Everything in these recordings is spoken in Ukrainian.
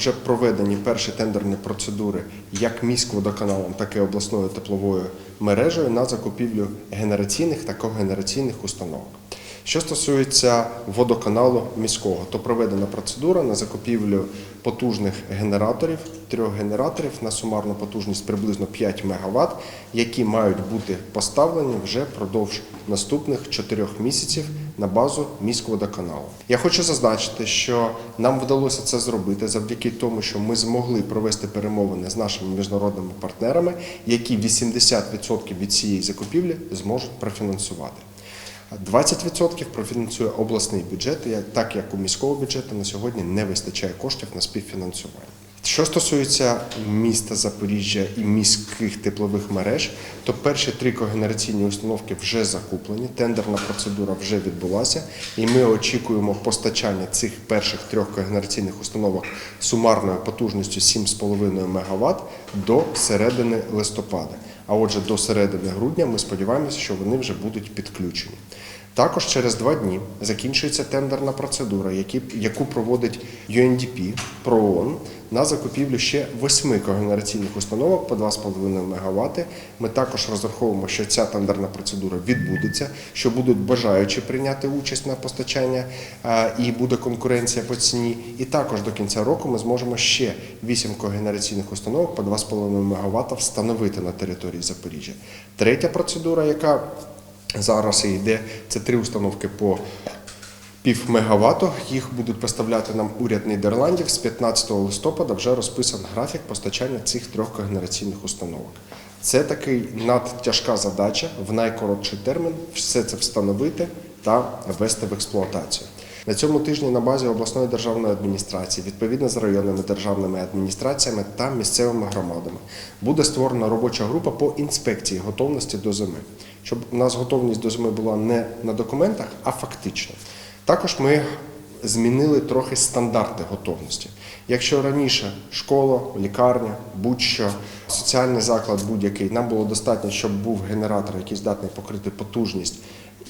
Вже проведені перші тендерні процедури як міськводоканалом, так і обласною тепловою мережею на закупівлю генераційних та когенераційних установок. Що стосується водоканалу міського, то проведена процедура на закупівлю потужних генераторів, трьох генераторів на сумарну потужність приблизно 5 МВт, які мають бути поставлені вже впродовж наступних 4 місяців на базу міськводоканалу. Я хочу зазначити, що нам вдалося це зробити завдяки тому, що ми змогли провести перемовини з нашими міжнародними партнерами, які 80% від цієї закупівлі зможуть профінансувати. 20% профінансує обласний бюджет, так як у міського бюджету на сьогодні не вистачає коштів на співфінансування. Що стосується міста Запоріжжя і міських теплових мереж, то перші три когенераційні установки вже закуплені, тендерна процедура вже відбулася, і ми очікуємо постачання цих перших трьох когенераційних установок сумарною потужністю 7,5 МВт до середини листопада. А отже, до середини грудня ми сподіваємося, що вони вже будуть підключені. Також через два дні закінчується тендерна процедура, яку проводить UNDP ПРООН на закупівлю ще восьми когенераційних установок по 2,5 МВт. Ми також розраховуємо, що ця тендерна процедура відбудеться, що будуть бажаючі прийняти участь на постачання і буде конкуренція по ціні. І також до кінця року ми зможемо ще 8 когенераційних установок по 2,5 МВт встановити на території Запоріжжя. Третя процедура, яка Зараз йде це три установки по пів мегаватту. Їх будуть поставляти нам уряд Нідерландів. З 15 листопада вже розписан графік постачання цих трьох когенераційних установок. Це такий надтяжка задача в найкоротший термін все це встановити та ввести в експлуатацію. На цьому тижні на базі обласної державної адміністрації, відповідно з районними державними адміністраціями та місцевими громадами, буде створена робоча група по інспекції готовності до зими, щоб у нас готовність до зими була не на документах, а фактично. Також ми змінили трохи стандарти готовності. Якщо раніше школа, лікарня, будь-що, соціальний заклад будь-який, нам було достатньо, щоб був генератор, який здатний покрити потужність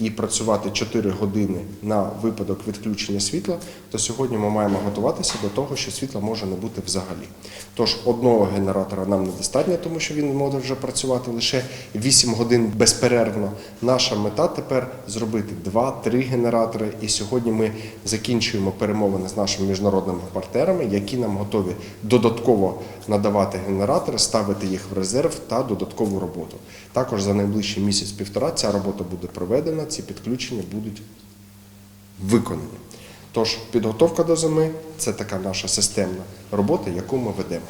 і працювати 4 години на випадок відключення світла, то сьогодні ми маємо готуватися до того, що світла може не бути взагалі. Тож одного генератора нам недостатньо, тому що він може вже працювати лише 8 годин безперервно. Наша мета тепер зробити 2-3 генератори. І сьогодні ми закінчуємо перемовини з нашими міжнародними партнерами, які нам готові додатково надавати генератори, ставити їх в резерв та додаткову роботу. Також за найближчий місяць-півтора ця робота буде проведена, ці підключення будуть виконані. Тож підготовка до зими це така наша системна робота, яку ми ведемо.